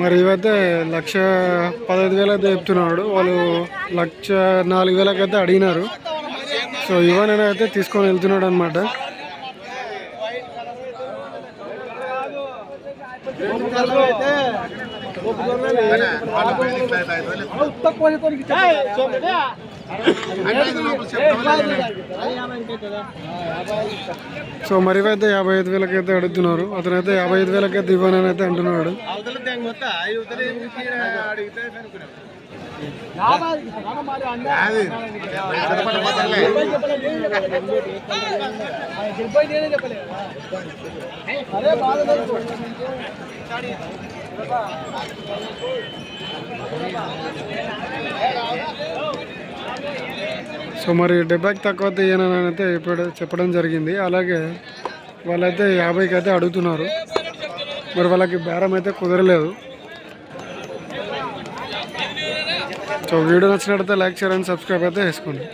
మరి ఇవైతే లక్ష పదహైదు వేలు అయితే చెప్తున్నాడు. వాళ్ళు లక్ష నాలుగు వేలకైతే అడిగినారు. సో ఇవన్నీ అయితే తీసుకొని వెళ్తున్నాడు అనమాట సో మరి అయితే యాభై ఐదు వేలకి అయితే అడుగుతున్నారు. అతనైతే యాభై ఐదు వేలకి అయితే ఇవ్వనని అయితే అంటున్నాడు సో మరి డెబ్బైకి తక్కువ అయితే అయితే ఇప్పుడు చెప్పడం జరిగింది. అలాగే వాళ్ళైతే యాభైకి అయితే అడుగుతున్నారు. మరి వాళ్ళకి బేరం అయితే కుదరలేదు. సో వీడియో నచ్చినట్టయితే లైక్ షేర్ అండ్ సబ్స్క్రైబ్ అయితే వేసుకోండి